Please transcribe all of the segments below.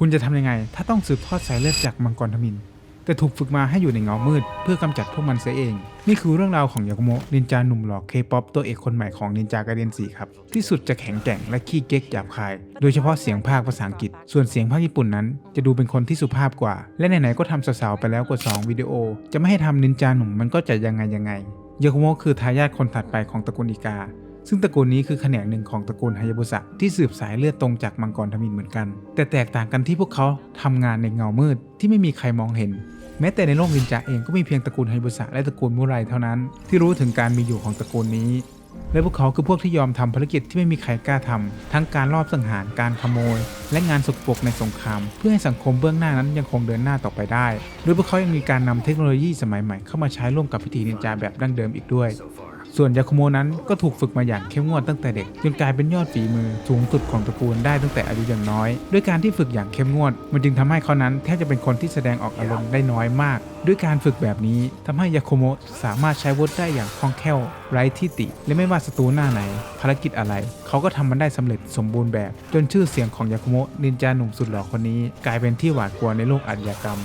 คุณจะทำยังไง ถ้าต้องสืบทอดสายเลือดจากมังกรทมิน แต่ถูกฝึกมาให้อยู่ในเงามืด เพื่อกำจัดพวกมันเสียเอง นี่คือเรื่องราวของยากุโมะนินจาหนุ่มหล่อเคป๊อปตัวเอกคนใหม่ของนินจากาเดนสีครับ ที่สุดจะแข็งแกร่งและขี้เก๊กหยาบคาย โดยเฉพาะเสียงภาคภาษาอังกฤษ ส่วนเสียงภาคญี่ปุ่นนั้น จะดูเป็นคนที่สุภาพกว่า และไหนๆก็ทำสาวๆไปแล้วกว่า 2 วิดีโอ จะไม่ให้ทำนินจาหนุ่มมันก็จะยังไงยังไงยากุโมะคือทายาทคนถัดไปของตระกูลอิกา ซึ่งตระกูลนี้คือแขนงหนึ่งของตระกูลฮายาบุสะที่สืบสายเลือดตรงจากมังกรทมินเหมือนกัน แต่แตกต่างกันที่พวกเขาทำงานในเงามืดที่ไม่มีใครมองเห็น แม้แต่ในโลกนินจาเองก็มีเพียงตระกูลไฮบุสะและตระกูลมุไรเท่านั้น ที่รู้ถึงการมีอยู่ของตระกูลนี้ และพวกเขาคือพวกที่ยอมทำภารกิจที่ไม่มีใครกล้าทำทั้งการลอบสังหารการขโมย และงานสกปรกในสงคราม เพื่อให้สังคมเบื้องหน้านั้นยังคงเดินหน้าต่อไปได้โดยพวกเขายังมีการนำเทคโนโลยีสมัยใหม่เข้ามาใช้ร่วมกับพิธีนินจาแบบดั้งเดิมอีกด้วย ส่วนยาคุโมนั้นก็ถูกฝึกมาอย่างเข้มงวดตั้งแต่เด็กจนกลายเป็นยอดฝีมือสูงสุดของตระกูลได้ตั้งแต่อายุอย่างน้อย ด้วยการที่ฝึกอย่างเข้มงวด มันจึงทำให้เขานั้นแทบจะเป็นคนที่แสดงออกอารมณ์ได้น้อยมาก ด้วยการฝึกแบบนี้ทำให้ยาคุโมะสามารถใช้วุฒิได้อย่างคล่องแคล่วไร้ที่ติ และไม่ว่าศัตรูหน้าไหน ภารกิจอะไร เขาก็ทำมันได้สำเร็จสมบูรณ์แบบ จนชื่อเสียงของยาคุโมะนินจาหนุ่มสุดหล่อคนนี้ กลายเป็นที่หวาดกลัวในโลกอาชญากรรม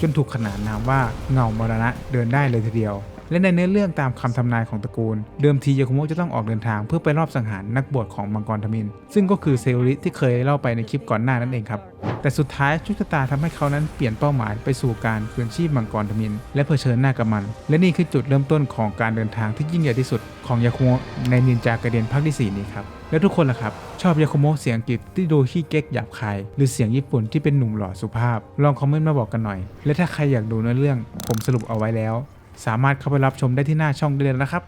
จนถูกขนานนามว่าเงามรณะเดินได้เลยทีเดียว และในเนื้อเรื่องตามคำทำนายของตระกูล เดิมทียาคุโมะจะต้องออกเดินทางเพื่อไปรอบสังหารนักบวชของมังกรทมิน ซึ่งก็คือเซโอริที่เคยเล่าไปในคลิปก่อนหน้านั่นเองครับ แต่สุดท้ายชคชะตาทำให้เขานั้นเปลี่ยนเป้าหมายไปสู่การคืนชีพมังกรทมิน และเผชิญหน้ากับมัน และนี่คือจุดเริ่มต้นของการเดินทางที่ยิ่งใหญ่ที่สุด ของยาคุโมะในนินจากระเด็นภาคที่สี่นี้ครับแล้วทุกคนล่ะครับ ชอบยาคุโมะเสียงอังกฤษที่ดูขี้เก๊กหยาบคายหรือเสียงญี่ปุ่นที่เป็นหนุ่มหล่อสุภาพ ลองคอมเมนต์มาบอกกันหน่อย และถ้าใครอยากดูเนื้อเรื่อง ผมสรุปเอาไว้แล้ว สามารถเข้าไปรับชมได้ที่หน้าช่องได้เลยนะครับ